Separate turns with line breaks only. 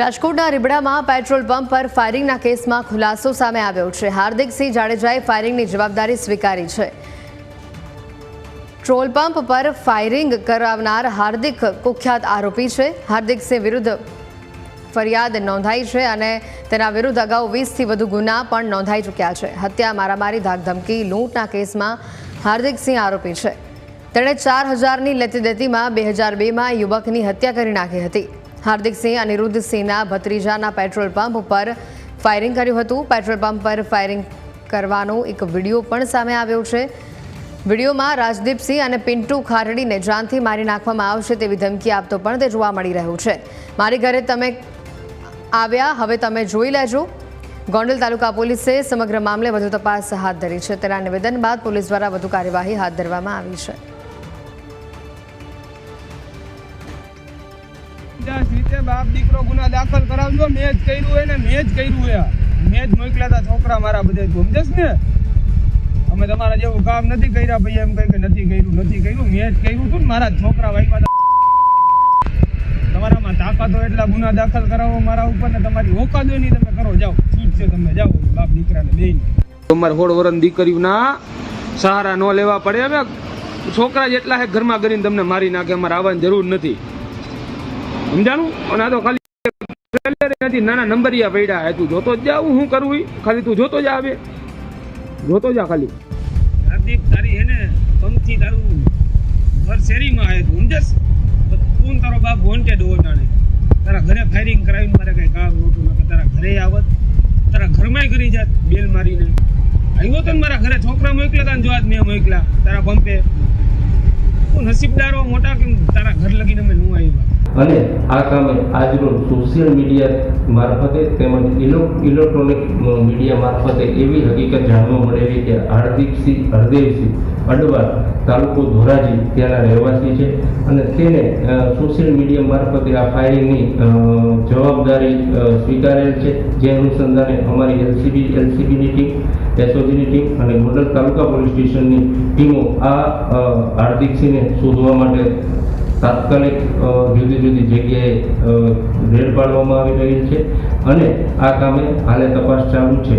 રાજકોટના રીબડામાં petrol pump પર ફાયરિંગના કેસમાં ખુલાસો સામે આવ્યો છે. હાર્દિકસિંહ જાડેજાએ ફાયરિંગની જવાબદારી સ્વીકારી છે. ટ્રોલ પંપ પર ફાયરિંગ કરાવનાર હાર્દિક કુખ્યાત આરોપી છે. હાર્દિકસિંહ વિરુદ્ધ ફરિયાદ નોંધાઈ છે અને તેના વિરુદ્ધ અગાઉ વીસથી વધુ ગુના પણ નોંધાઈ ચૂક્યા છે. હત્યા, મારામારી, ધાકધમકી, લૂંટના કેસમાં હાર્દિકસિંહ આરોપી છે. તેણે ચાર હજારની લેતી દેતીમાં બે હજાર બેમાં યુવકની હત્યા કરી નાખી હતી. હાર્દિકસિંહ અનિરુદ્ધસિંહના ભત્રીજાના પેટ્રોલ પંપ પર ફાયરિંગ કર્યું હતું. પેટ્રોલ પંપ પર ફાયરિંગ કરવાનો એક વીડિયો પણ સામે આવ્યો છે. વિડીયોમાં રાજદીપસિંહ અને પિન્ટુ ખારડીને જાનથી મારી નાખવામાં આવશે તેવી ધમકી આપતો પણ તે જોવા મળી રહ્યું છે. મારી ઘરે તમે આવ્યા, હવે તમે જોઈ લેજો. ગોંડલ તાલુકા પોલીસે સમગ્ર મામલે વધુ તપાસ હાથ ધરી છે. તેના નિવેદન બાદ પોલીસ દ્વારા વધુ કાર્યવાહી હાથ ધરવામાં આવી છે.
બિન્દાસ રીતે બાપ દીકરો ગુના દાખલ કરાવજો. મેં જ કર્યું હોય ને મેં જ કર્યું હોય મેં જ મોકલ્યા છોકરા મારા બધે સમજસ ને? અમે તમારા જેવું કામ નથી કર્યા ભાઈ, એમ કહી કે નથી કર્યું નથી કર્યું. મેં જ કર્યું હતું ને મારા છોકરા વાઈફા તમારામાં તાકાતો એટલા ગુના દાખલ કરાવો મારા ઉપર ને તમારી હોય નહીં તમે કરો. જાઓ, છૂટ છે તમે જાઓ, બાપ દીકરાને બેન. તમારે હોળ વરણ દીકરીઓના સહારા ન લેવા પડે. હવે છોકરા જેટલા હે ઘરમાં કરીને તમને મારી નાખે. અમારે આવવાની જરૂર નથી. સમજાણું? અને આ તો ખાલી નથી નાના નંબરિયા પડ્યા તું. જોતો જ જાવ હું શું કરું ખાલી તું જોતો જા આવે જોતો જા ખાલી. હાર્દિક, તારી હે ને પંખથી તારું ઘર શેરીમાં આવે તું સમજસ તો તું તારો બાપ વોન્ટેડ હોવો જાણે તારા ઘરે ફાયરિંગ કરાવીને મારે કઈ કામ નહોતું, નકર તારા ઘરે આવત. તારા ઘરમાંય કરી જાત, બેલ મારીને. આવ્યો તો મારા ઘરે, છોકરા મોકલ્યા હતા ને જો મેં મોકલ્યા તારા પંપે. તું નસીબદારો મોટા તારા ઘર લગીને અમે નું આવ્યા
અને આ કામે આજરોજ સોશિયલ મીડિયા મારફતે તેમજ ઇલેક્ટ્રોનિક મીડિયા મારફતે એવી હકીકત જાણવા મળેલી કે હાર્દિકસિંહ હરદેવસિંહ અડવા તાલુકો ધોરાજી ત્યાંના રહેવાસી છે અને તેને સોશિયલ મીડિયા મારફતે આ ફાયરિંગની જવાબદારી સ્વીકારેલ છે. જે અનુસંધાને અમારી એલસીબી એલસીબીની ટીમ એસઓજીની ટીમ અને ગોંડલ તાલુકા પોલીસ સ્ટેશનની ટીમો આ હાર્દિકસિંહને શોધવા માટે તાત્કાલિક જુદી જુદી જગ્યાએ રેડ પાડવામાં આવી રહી છે અને આ કામે હાલે તપાસ ચાલુ છે.